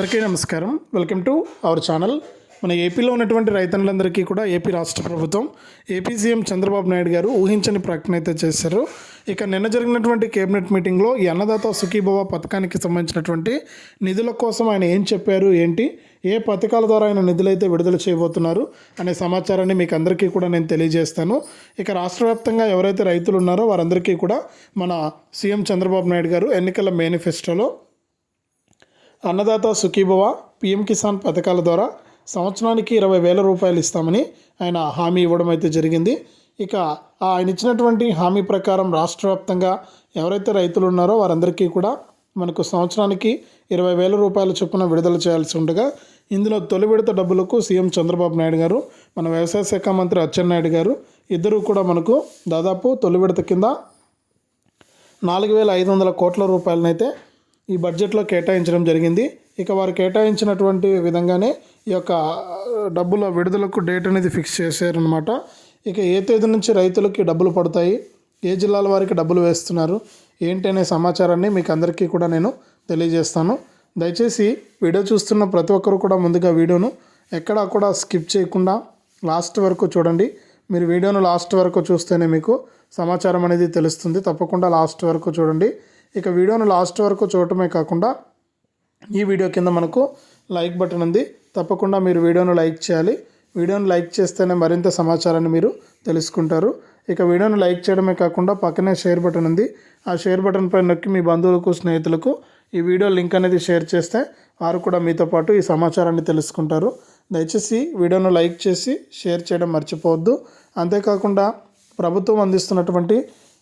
అందరికీ నమస్కారం. Welcome to our channel. మన ఏపీలో ఉన్నటువంటి రైతన్నులందరికీ కూడా ఏపీ రాష్ట్ర ప్రభుత్వం ఏపీ సీఎం చంద్రబాబు నాయుడు గారు ఊహించని ప్రకటన అయితే చేశారు. ఇక నిన్న జరిగినటువంటి కేబినెట్ మీటింగ్లో ఈ అన్నదాత సుఖీభవ పథకానికి సంబంధించినటువంటి నిధుల కోసం ఆయన ఏం చెప్పారు ఏంటి ఏ పథకాల ద్వారా ఆయన నిధులైతే విడుదల చేయబోతున్నారు అనే సమాచారాన్ని మీకు అందరికీ కూడా నేను తెలియజేస్తాను. ఇక రాష్ట్ర వ్యాప్తంగా ఎవరైతే రైతులు ఉన్నారో వారందరికీ కూడా మన సీఎం చంద్రబాబు నాయుడు గారు ఎన్నికల మేనిఫెస్టోలో అన్నదాత సుఖీభవ పిఎం కిసాన్ పథకాల ద్వారా సంవత్సరానికి ఇరవై వేల రూపాయలు ఇస్తామని ఆయన హామీ ఇవ్వడం అయితే జరిగింది. ఇక ఆయన ఇచ్చినటువంటి హామీ ప్రకారం రాష్ట్ర వ్యాప్తంగా ఎవరైతే రైతులు ఉన్నారో వారందరికీ కూడా మనకు సంవత్సరానికి ఇరవై వేల రూపాయల చొప్పున విడుదల చేయాల్సి ఉండగా ఇందులో తొలి విడత డబ్బులకు సీఎం చంద్రబాబు నాయుడు గారు మన వ్యవసాయ శాఖ మంత్రి అచ్చెన్నాయుడు గారు ఇద్దరు కూడా మనకు దాదాపు తొలి విడత కింద నాలుగు వేల ఐదు వందల కోట్ల రూపాయలనైతే ఈ బడ్జెట్లో కేటాయించడం జరిగింది. ఇక వారు కేటాయించినటువంటి విధంగానే ఈ యొక్క డబ్బుల విడుదలకు డేట్ అనేది ఫిక్స్ చేశారనమాట ఇక ఏ తేదీ నుంచి రైతులకి డబ్బులు పడతాయి ఏ జిల్లాల వారికి డబ్బులు వేస్తున్నారు ఏంటి అనే సమాచారాన్ని మీకు అందరికీ కూడా నేను తెలియజేస్తాను. దయచేసి వీడియో చూస్తున్న ప్రతి ఒక్కరు కూడా ముందుగా వీడియోను ఎక్కడా కూడా స్కిప్ చేయకుండా లాస్ట్ వరకు చూడండి. మీరు వీడియోను లాస్ట్ వరకు చూస్తేనే మీకు సమాచారం అనేది తెలుస్తుంది. తప్పకుండా లాస్ట్ వరకు చూడండి. ఇక వీడియోను లాస్ట్ వరకు చూడటమే కాకుండా ఈ వీడియో కింద మనకు లైక్ బటన్ ఉంది. తప్పకుండా మీరు వీడియోను లైక్ చేయాలి. వీడియోను లైక్ చేస్తేనే మరింత సమాచారాన్ని మీరు తెలుసుకుంటారు. ఇక వీడియోను లైక్ చేయడమే కాకుండా పక్కనే షేర్ బటన్ ఉంది. ఆ షేర్ బటన్ పైన నొక్కి మీ బంధువులకు స్నేహితులకు ఈ వీడియో లింక్ అనేది షేర్ చేస్తే వారు కూడా మీతో పాటు ఈ సమాచారాన్ని తెలుసుకుంటారు. దయచేసి వీడియోను లైక్ చేసి షేర్ చేయడం మర్చిపోవద్దు. అంతేకాకుండా ప్రభుత్వం అందిస్తున్నటువంటి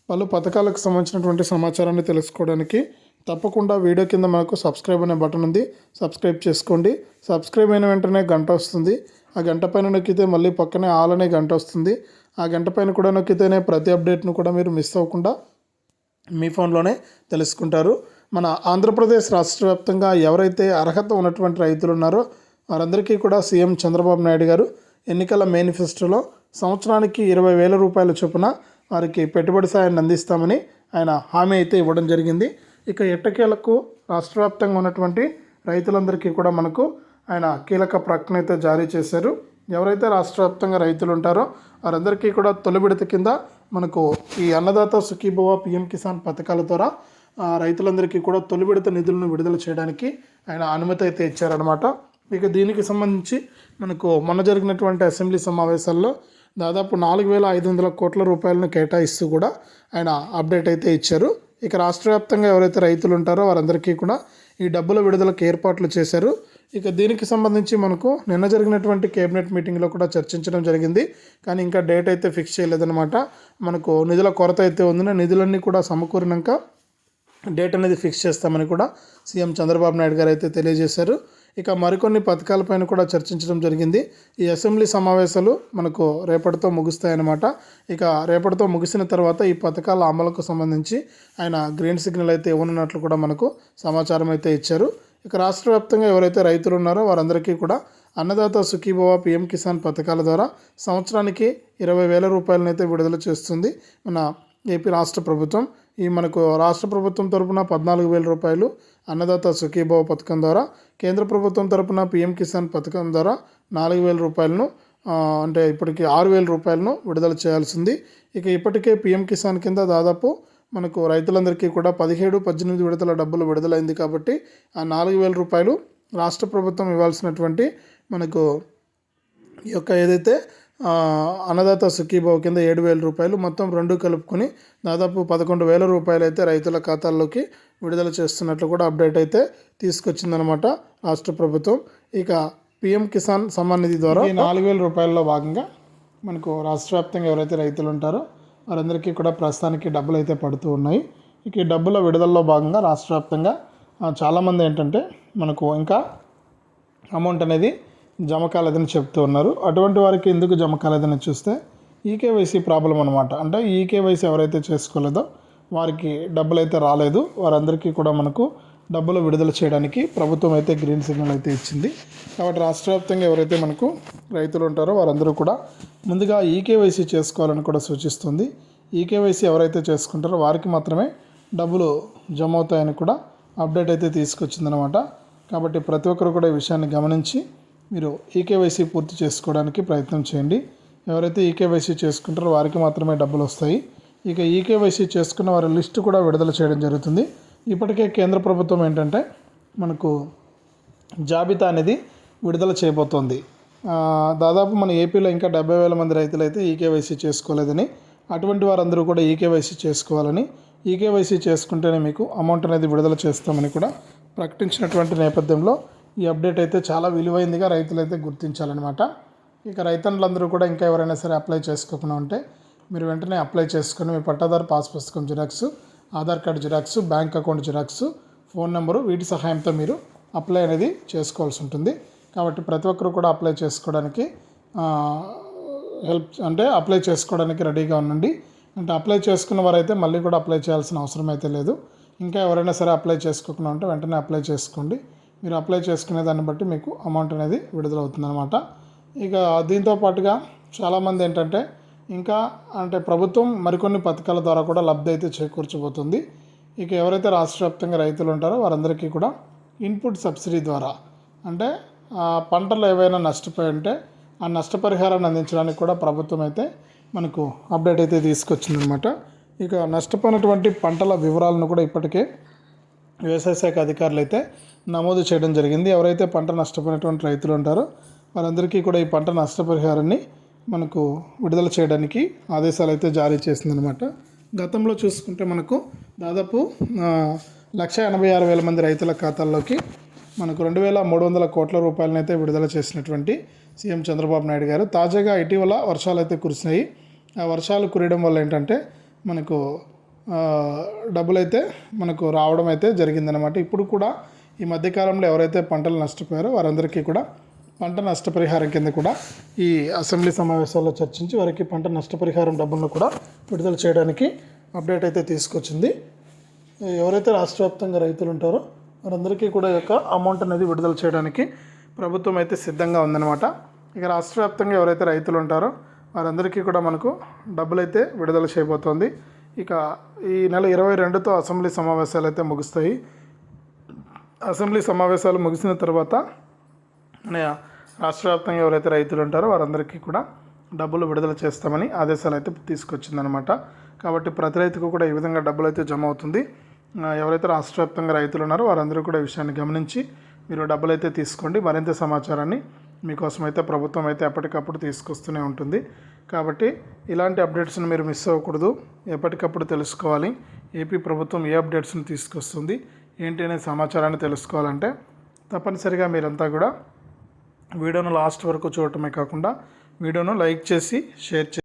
పలు పథకాలకు సంబంధించినటువంటి సమాచారాన్ని తెలుసుకోవడానికి తప్పకుండా వీడియో కింద మనకు సబ్స్క్రైబ్ అనే బటన్ ఉంది. సబ్స్క్రైబ్ చేసుకోండి. సబ్స్క్రైబ్ అయిన వెంటనే గంట వస్తుంది. ఆ గంట పైన నొక్కితే మళ్ళీ పక్కనే ఆల్ అనే గంట వస్తుంది. ఆ గంట పైన కూడా నొక్కితేనే ప్రతి అప్డేట్ను కూడా మీరు మిస్ అవ్వకుండా మీ ఫోన్లోనే తెలుసుకుంటారు. మన ఆంధ్రప్రదేశ్ రాష్ట్ర వ్యాప్తంగా ఎవరైతే అర్హత ఉన్నటువంటి రైతులు ఉన్నారో వారందరికీ కూడా సీఎం చంద్రబాబు నాయుడు గారు ఎన్నికల మేనిఫెస్టోలో సంవత్సరానికి ఇరవై వేల రూపాయల చొప్పున వారికి పెట్టుబడి సాయాన్ని అందిస్తామని ఆయన హామీ అయితే ఇవ్వడం జరిగింది. ఇక ఎట్టకేలకు రాష్ట్ర వ్యాప్తంగా ఉన్నటువంటి రైతులందరికీ కూడా మనకు ఆయన కీలక ప్రకటన అయితే జారీ చేశారు. ఎవరైతే రాష్ట్ర వ్యాప్తంగా రైతులు ఉంటారో వారందరికీ కూడా తొలి విడత కింద మనకు ఈ అన్నదాత సుఖీభవ పిఎం కిసాన్ పథకాల ద్వారా రైతులందరికీ కూడా తొలి విడత నిధులను విడుదల చేయడానికి ఆయన అనుమతి అయితే ఇచ్చారనమాట ఇక దీనికి సంబంధించి మనకు మొన్న జరిగినటువంటి అసెంబ్లీ సమావేశాల్లో దాదాపు నాలుగు వేల ఐదు వందల కోట్ల రూపాయలను కేటాయిస్తూ కూడా ఆయన అప్డేట్ అయితే ఇచ్చారు. ఇక రాష్ట్ర వ్యాప్తంగా ఎవరైతే రైతులు ఉంటారో వారందరికీ కూడా ఈ డబ్బుల విడుదలకు ఏర్పాట్లు చేశారు. ఇక దీనికి సంబంధించి మనకు నిన్న జరిగినటువంటి కేబినెట్ మీటింగ్లో కూడా చర్చించడం జరిగింది. కానీ ఇంకా డేట్ అయితే ఫిక్స్ చేయలేదన్నమాట. మనకు నిధుల కొరత అయితే ఉంది నిధులన్నీ కూడా సమకూరినాక డేట్ అనేది ఫిక్స్ చేస్తామని కూడా సీఎం చంద్రబాబు నాయుడు గారు అయితే తెలియజేశారు. ఇక మరికొన్ని పథకాలపైన కూడా చర్చించడం జరిగింది. ఈ అసెంబ్లీ సమావేశాలు మనకు రేపటితో ముగుస్తాయన్నమాట. ఇక రేపటితో ముగిసిన తర్వాత ఈ పథకాల అమలుకు సంబంధించి ఆయన గ్రీన్ సిగ్నల్ అయితే ఇవ్వనున్నట్లు కూడా మనకు సమాచారం అయితే ఇచ్చారు. ఇక రాష్ట్ర వ్యాప్తంగా ఎవరైతే రైతులు ఉన్నారో వారందరికీ కూడా అన్నదాత సుఖీభవ పిఎం కిసాన్ పథకాల ద్వారా సంవత్సరానికి ఇరవై వేల రూపాయలనైతే విడుదల చేస్తుంది. మన ఏపీ రాష్ట్ర ప్రభుత్వం ఈ మనకు రాష్ట్ర ప్రభుత్వం తరపున పద్నాలుగు వేల రూపాయలు అన్నదాత సుఖీభవ పథకం ద్వారా కేంద్ర ప్రభుత్వం తరపున పిఎం కిసాన్ పథకం ద్వారా నాలుగు వేల రూపాయలను అంటే ఇప్పటికి ఆరు వేల రూపాయలను విడుదల చేయాల్సింది. ఇక ఇప్పటికే పిఎం కిసాన్ కింద దాదాపు మనకు రైతులందరికీ కూడా పదిహేడు పద్దెనిమిది విడతల డబ్బులు విడుదలైంది కాబట్టి ఆ నాలుగు వేల రూపాయలు రాష్ట్ర ప్రభుత్వం ఇవ్వాల్సినటువంటి మనకు ఈ యొక్క ఏదైతే అన్నదాత సుఖీభావ కింద ఏడు వేల రూపాయలు మొత్తం రెండు కలుపుకొని దాదాపు పదకొండు వేల రూపాయలు అయితే రైతుల ఖాతాల్లోకి విడుదల చేస్తున్నట్లు కూడా అప్డేట్ అయితే తీసుకొచ్చిందనమాట రాష్ట్ర ప్రభుత్వం. ఇక పిఎం కిసాన్ సమ్మాన్ నిధి ద్వారా ఈ నాలుగు వేల రూపాయల్లో భాగంగా మనకు రాష్ట్ర వ్యాప్తంగా ఎవరైతే రైతులు ఉంటారో వారందరికీ కూడా ప్రస్తుతానికి డబ్బులు అయితే పడుతూ ఉన్నాయి. ఇక ఈ డబ్బుల విడుదలలో భాగంగా రాష్ట్ర వ్యాప్తంగా చాలామంది ఏంటంటే మనకు ఇంకా అమౌంట్ అనేది జమ కాలేదని చెప్తూ ఉన్నారు. అటువంటి వారికి ఎందుకు జమ కాలేదని చూస్తే ఈకేవైసీ ప్రాబ్లం అనమాట అంటే ఈకేవైసీ ఎవరైతే చేసుకోలేదో వారికి డబ్బులు అయితే రాలేదు. వారందరికీ కూడా మనకు డబ్బులు విడుదల చేయడానికి ప్రభుత్వం అయితే గ్రీన్ సిగ్నల్ అయితే ఇచ్చింది. కాబట్టి రాష్ట్ర వ్యాప్తంగా ఎవరైతే మనకు రైతులు ఉంటారో వారందరూ కూడా ముందుగా ఈకేవైసీ చేసుకోవాలని కూడా సూచిస్తుంది. ఈకేవైసీ ఎవరైతే చేసుకుంటారో వారికి మాత్రమే డబ్బులు జమ అవుతాయని కూడా అప్డేట్ అయితే తీసుకొచ్చిందనమాట కాబట్టి ప్రతి ఒక్కరు కూడా ఈ విషయాన్ని గమనించి మీరు ఈకేవైసీ పూర్తి చేసుకోవడానికి ప్రయత్నం చేయండి. ఎవరైతే ఈకేవైసీ చేసుకుంటారో వారికి మాత్రమే డబ్బులు వస్తాయి. ఇక ఈకేవైసీ చేసుకున్న వారి లిస్టు కూడా విడుదల చేయడం జరుగుతుంది. ఇప్పటికే కేంద్ర ప్రభుత్వం ఏంటంటే మనకు జాబితా అనేది విడుదల చేయబోతోంది. దాదాపు మన ఏపీలో ఇంకా డెబ్బై వేల మంది రైతులు అయితే ఈకేవైసీ చేసుకోలేదని అటువంటి వారందరూ కూడా ఈకేవైసీ చేసుకోవాలని ఈకేవైసీ చేసుకుంటేనే మీకు అమౌంట్ అనేది విడుదల చేస్తామని కూడా ప్రకటించినటువంటి నేపథ్యంలో ఈ అప్డేట్ అయితే చాలా విలువైందిగా రైతులు అయితే గుర్తించాలన్నమాట. ఇక రైతన్నులందరూ కూడా ఇంకా ఎవరైనా సరే అప్లై చేసుకోకుండా ఉంటే మీరు వెంటనే అప్లై చేసుకుని మీ పట్టాదారు పాస్ పుస్తకం xerox Aadhaar card xerox bank account xerox phone number వీటి సహాయంతో మీరు అప్లై అనేది చేసుకోవాల్సి ఉంటుంది. కాబట్టి ప్రతి ఒక్కరు కూడా అప్లై చేసుకోవడానికి హెల్ప్ అంటే అప్లై చేసుకోవడానికి రెడీగా ఉండండి. అంటే అప్లై చేసుకున్న వారైతే మళ్ళీ కూడా అప్లై చేయాల్సిన అవసరం అయితే లేదు. ఇంకా ఎవరైనా సరే అప్లై చేసుకోకుండా ఉంటే వెంటనే అప్లై చేసుకోండి. మీరు అప్లై చేసుకునే దాన్ని బట్టి మీకు అమౌంట్ అనేది విడుదలవుతుందన్నమాట. ఇక దీంతో పాటుగా చాలామంది ఏంటంటే ఇంకా అంటే ప్రభుత్వం మరికొన్ని పథకాల ద్వారా కూడా లబ్ధి అయితే చేకూర్చబోతుంది. ఇక ఎవరైతే రాష్ట్ర వ్యాప్తంగా రైతులు ఉంటారో వారందరికీ కూడా ఇన్పుట్ సబ్సిడీ ద్వారా అంటే పంటలు ఏవైనా నష్టపోయి ఉంటే ఆ నష్టపరిహారాన్ని అందించడానికి కూడా ప్రభుత్వం అయితే మనకు అప్డేట్ అయితే తీసుకొచ్చిందనమాట ఇక నష్టపోయినటువంటి పంటల వివరాలను కూడా ఇప్పటికే వ్యవసాయ శాఖ అధికారులు అయితే నమోదు చేయడం జరిగింది. ఎవరైతే పంట నష్టపోయినటువంటి రైతులు ఉంటారో వారందరికీ కూడా ఈ పంట నష్టపరిహారాన్ని మనకు విడుదల చేయడానికి ఆదేశాలు అయితే జారీ చేసిందనమాట గతంలో చూసుకుంటే మనకు దాదాపు లక్ష ఎనభై ఆరు వేల మంది రైతుల ఖాతాల్లోకి మనకు రెండు వేల మూడు వందల కోట్ల రూపాయలనైతే విడుదల చేసినటువంటి సీఎం చంద్రబాబు నాయుడు గారు. తాజాగా ఇటీవల వర్షాలు అయితే కురిసినాయి. ఆ వర్షాలు కురియడం వల్ల ఏంటంటే మనకు డబ్బులైతే మనకు రావడం అయితే జరిగిందనమాట ఇప్పుడు కూడా ఈ మధ్యకాలంలో ఎవరైతే పంటలు నష్టపోయారో వారందరికీ కూడా పంట నష్టపరిహారం కింద కూడా ఈ అసెంబ్లీ సమావేశాల్లో చర్చించి వారికి పంట నష్టపరిహారం డబ్బులను కూడా విడుదల చేయడానికి అప్డేట్ అయితే తీసుకొచ్చింది. ఎవరైతే రాష్ట్ర వ్యాప్తంగా రైతులు ఉంటారో వారందరికీ కూడా యొక్క అమౌంట్ అనేది విడుదల చేయడానికి ప్రభుత్వం అయితే సిద్ధంగా ఉందన్నమాట. ఇక రాష్ట్ర వ్యాప్తంగా ఎవరైతే రైతులు ఉంటారో వారందరికీ కూడా మనకు డబ్బులు అయితే విడుదల చేయబోతోంది. ఇక ఈ నెల ఇరవై రెండుతో అసెంబ్లీ సమావేశాలు అయితే ముగుస్తాయి. అసెంబ్లీ సమావేశాలు ముగిసిన తర్వాత మన రాష్ట్ర వ్యాప్తంగా ఎవరైతే రైతులు ఉంటారో వారందరికీ కూడా డబ్బులు విడుదల చేస్తామని ఆదేశాలు అయితే తీసుకొచ్చిందనమాట కాబట్టి ప్రతి రైతుకు కూడా ఈ విధంగా డబ్బులు అయితే జమ అవుతుంది. ఎవరైతే రాష్ట్ర వ్యాప్తంగా రైతులు ఉన్నారో వారందరూ కూడా విషయాన్ని గమనించి మీరు డబ్బులు అయితే తీసుకోండి. మరింత సమాచారాన్ని మీకోసం అయితే ప్రభుత్వం అయితే ఎప్పటికప్పుడు తీసుకొస్తూనే ఉంటుంది. కాబట్టి ఇలాంటి అప్డేట్స్ని మీరు మిస్ అవ్వకూడదు. ఎప్పటికప్పుడు తెలుసుకోవాలి. ఏపీ ప్రభుత్వం ఏ అప్డేట్స్ని తీసుకొస్తుంది? ఏంటి అనే సమాచారాన్ని తెలుసుకోవాలంటే తప్పనిసరిగా మీరంతా కూడా వీడియోను లాస్ట్ వరకు చూడటమే కాకుండా వీడియోను లైక్ చేసి షేర్ చేసి